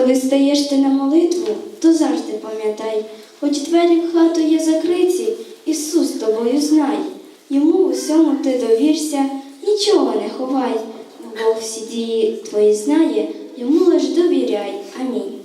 Коли стаєш ти на молитву, то завжди пам'ятай, хоч двері в хату є закриті, Ісус тобою знай. Йому усьому ти довірся, нічого не ховай, бо Бог всі дії твої знає, йому лиш довіряй. Амінь.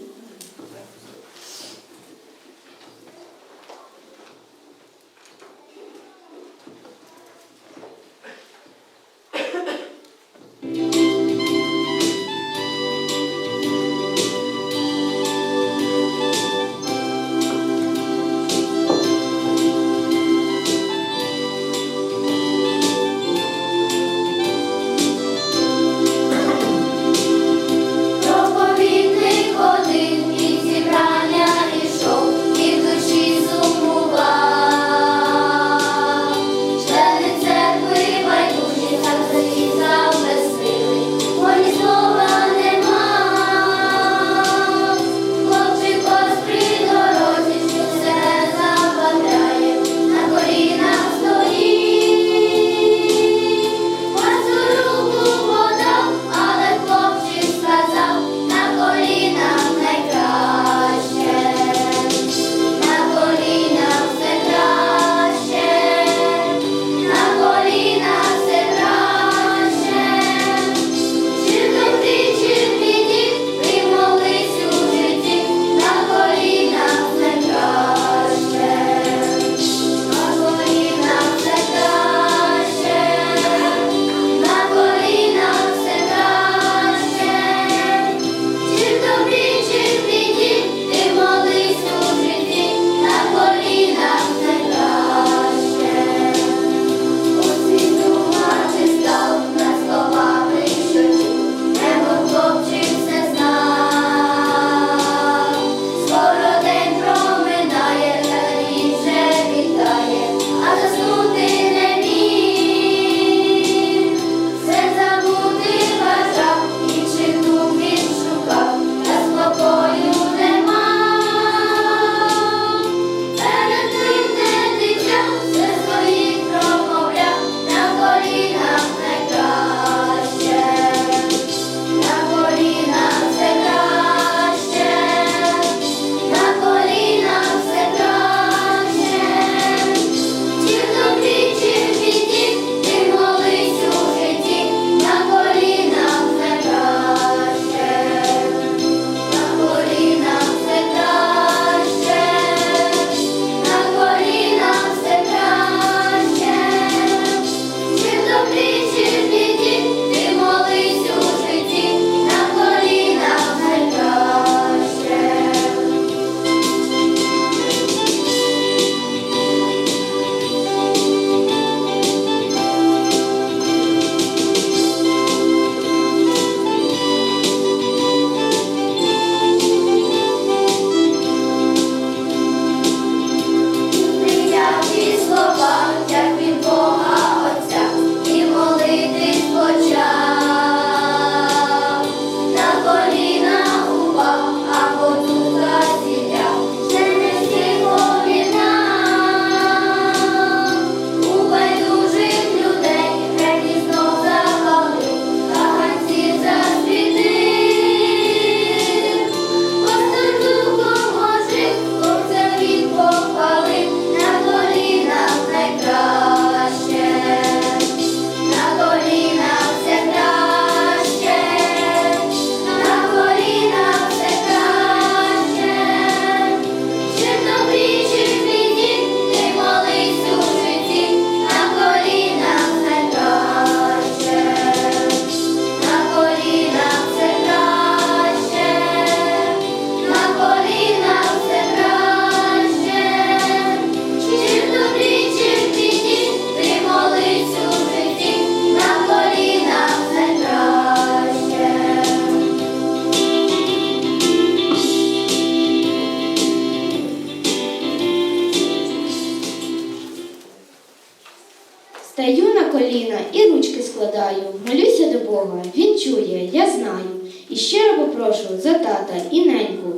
Стаю на коліна і ручки складаю, молюся до Бога, Він чує, я знаю. І щиро попрошу за тата і неньку.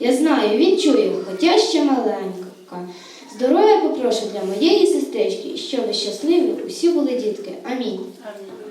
Я знаю, він чує, хоча ще маленька. Здоров'я попрошу для моєї сестрички, щоб щасливі усі були дітки. Амінь. Амінь.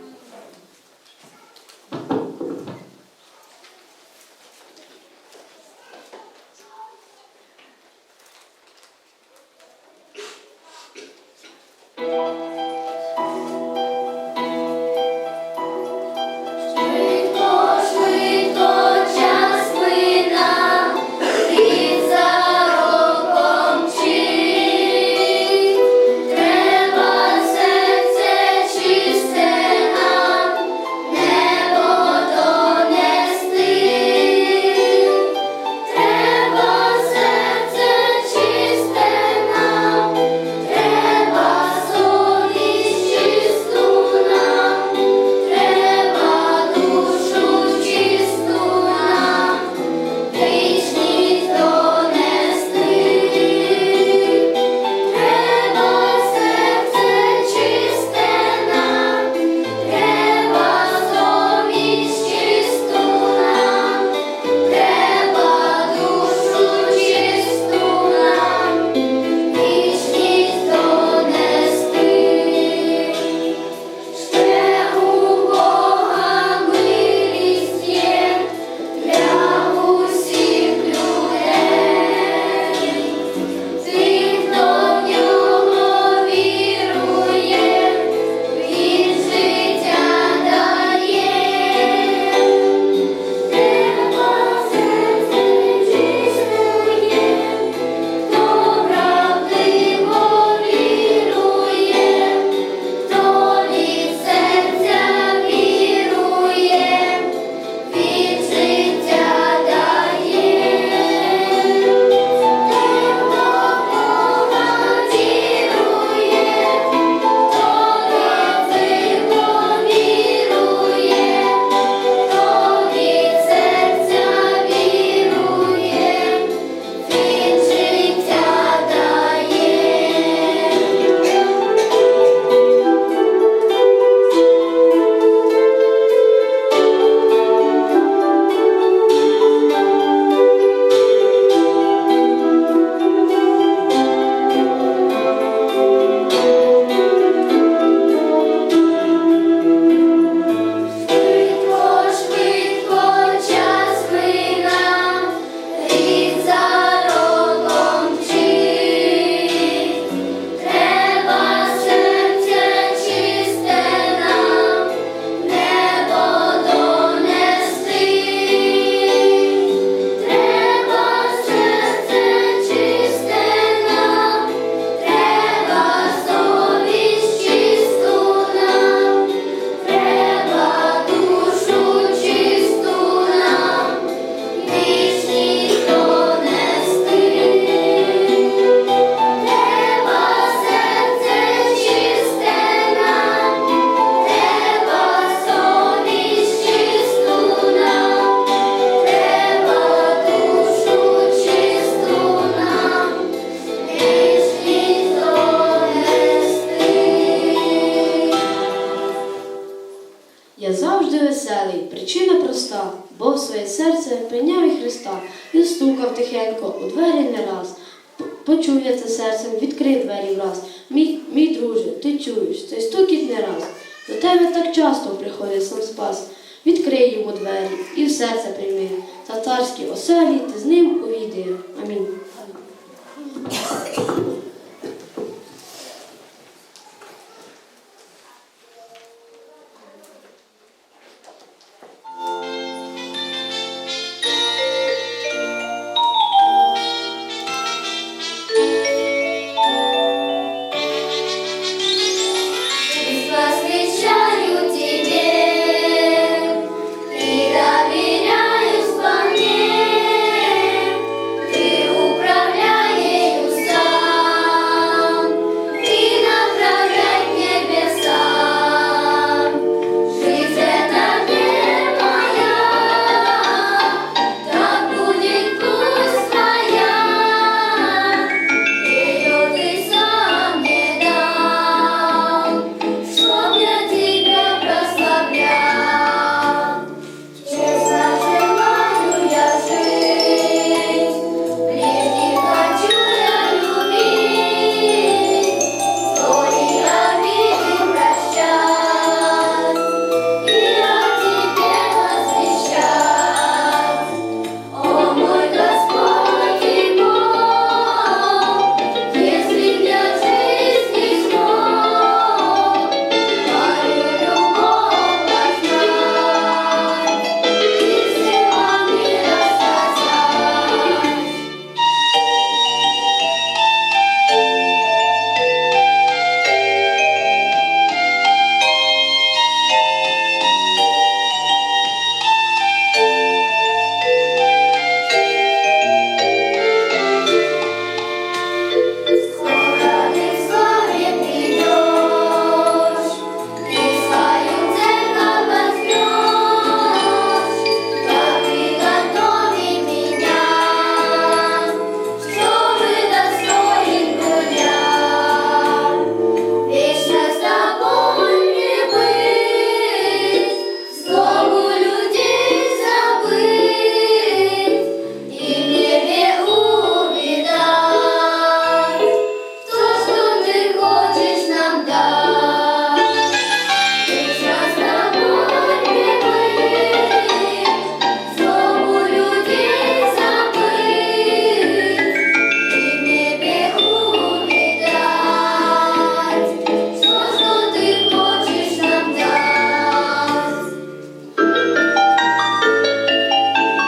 серцем відкрив двері враз. Мій мій друже, ти чуєш, цей стукіт не раз. До тебе так часто приходить сам спас. Відкрий йому двері і в серце прийми. Татарські оселі ти з ним